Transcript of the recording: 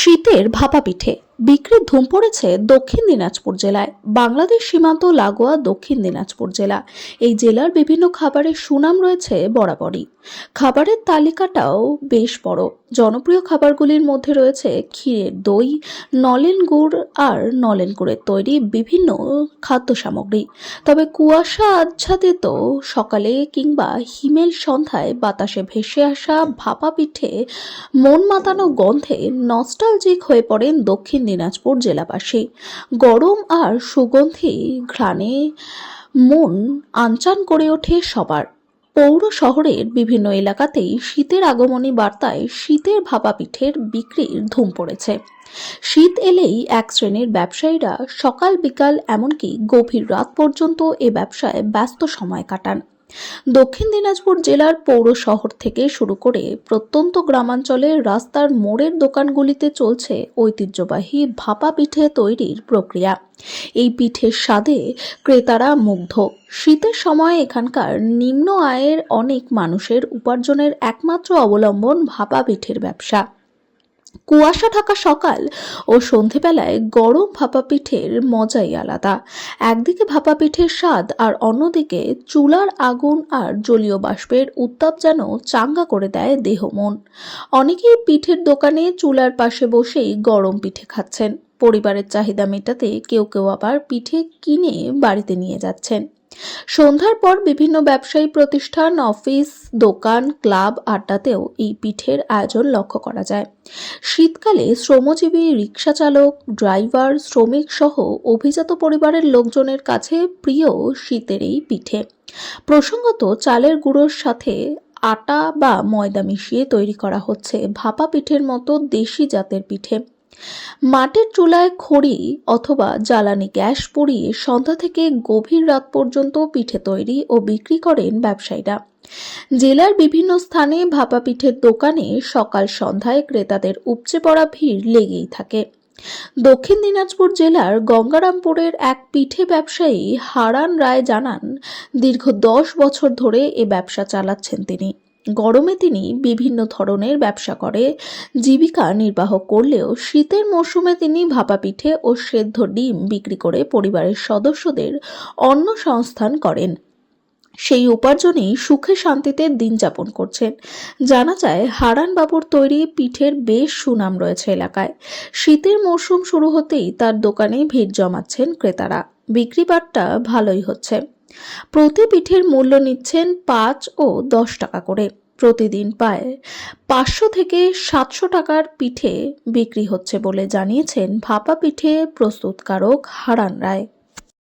শীতের ভাপা পিঠে। বিক্রির ধুম পড়েছে দক্ষিণ দিনাজপুর জেলায়। বাংলাদেশ সীমান্ত লাগোয়া দক্ষিণ দিনাজপুর জেলা। এই জেলার বিভিন্ন খাবারের সুনাম রয়েছে বরাবরই। খাবারের তালিকাটাও বেশ বড়। জনপ্রিয় খাবারগুলির মধ্যে রয়েছে ক্ষীরের দই, নলেন গুড় আর নলেন গুড়ের তৈরি বিভিন্ন খাদ্য সামগ্রী তবে কুয়াশা আচ্ছাদিত সকালে কিংবা হিমেল সন্ধ্যায় বাতাসে ভেসে আসা ভাপা পিঠে মন মাতানো গন্ধে নস্টালজিক হয়ে পড়েন দক্ষিণ দিনাজপুর জেলাবাসী। গরম আর সুগন্ধি ঘ্রাণে মন আনচান করে ওঠে সবার। পৌর শহরের বিভিন্ন এলাকাতেই শীতের আগমনী বার্তায় শীতের ভাপা পিঠের বিক্রির ধুম পড়েছে। শীত এলেই এক শ্রেণির ব্যবসায়ীরা সকাল বিকাল এমনকি গভীর রাত পর্যন্ত এ ব্যবসায় ব্যস্ত সময় কাটান। দক্ষিণ দিনাজপুর জেলার পৌর শহর থেকে শুরু করে প্রত্যন্ত গ্রামাঞ্চলের রাস্তার মোড়ের দোকানগুলিতে চলছে ঐতিহ্যবাহী ভাপা পিঠে তৈরির প্রক্রিয়া। এই পিঠের স্বাদে ক্রেতারা মুগ্ধ। শীতের সময় এখানকার নিম্ন আয়ের অনেক মানুষের উপার্জনের একমাত্র অবলম্বন ভাপা পিঠের ব্যবসা। কুয়াশা ঢাকা সকাল ও সন্ধেবেলায় গরম ভাপা পিঠের মজাই আলাদা। একদিকে ভাপা পিঠের স্বাদ আর অন্যদিকে চুলার আগুন আর জলীয় বাষ্পের উত্তাপ যেন চাঙ্গা করে দেয় দেহ মন। অনেকেই পিঠের দোকানে চুলার পাশে বসেই গরম পিঠে খাচ্ছেন। পরিবারের চাহিদা মেটাতে কেউ কেউ আবার পিঠে কিনে বাড়িতে নিয়ে যাচ্ছেন। সন্ধ্যার পর বিভিন্ন ব্যবসায়ী প্রতিষ্ঠান, অফিস, দোকান, ক্লাব আড্ডাতেও এই পিঠের আয়োজন লক্ষ্য করা যায়। শীতকালে শ্রমজীবী রিক্সা চালক, ড্রাইভার, শ্রমিক সহ অভিজাত পরিবারের লোকজনের কাছে প্রিয় শীতের এই পিঠে। প্রসঙ্গত চালের গুঁড়োর সাথে আটা বা ময়দা মিশিয়ে তৈরি করা হচ্ছে ভাপা পিঠের মতো দেশি জাতের পিঠে। মাটির চুলায় খড়ি অথবা জ্বালানি গ্যাস পুড়িয়ে সন্ধ্যা থেকে গভীর রাত পর্যন্ত পিঠে তৈরি ও বিক্রি করেন ব্যবসায়ীরা। জেলার বিভিন্ন স্থানে ভাপা পিঠের দোকানে সকাল সন্ধ্যায় ক্রেতাদের উপচে পড়া ভিড় লেগেই থাকে। দক্ষিণ দিনাজপুর জেলার গঙ্গারামপুরের এক পিঠে ব্যবসায়ী হারান রায় জানান, দীর্ঘ দশ বছর ধরে এ ব্যবসা চালাচ্ছেন তিনি। গরমে তিনি বিভিন্ন ধরনের ব্যবসা করে, জীবিকা নির্বাহ করলেও শীতের মৌসুমে তিনি ভাপা পিঠে ও সেদ্ধ ডিম বিক্রি করে পরিবারের সদস্যদের অন্ন সংস্থান করেন। সেই উপার্জনেই সুখে শান্তিতে দিন যাপন করছেন। জানা যায় হারান বাবুর তৈরি পিঠের বেশ সুনাম রয়েছে এলাকায়। শীতের মৌসুম শুরু হতেই তার দোকানে ভিড় জমাচ্ছেন ক্রেতারা। বিক্রি বাট্টা ভালোই হচ্ছে। প্রতি পিঠের মূল্য নিচ্ছেন পাঁচ ও দশ টাকা করে। প্রতিদিন পায় পাঁচশো থেকে সাতশো টাকার পিঠে বিক্রি হচ্ছে বলে জানিয়েছেন ভাপা পিঠে প্রস্তুতকারক হারান রায়।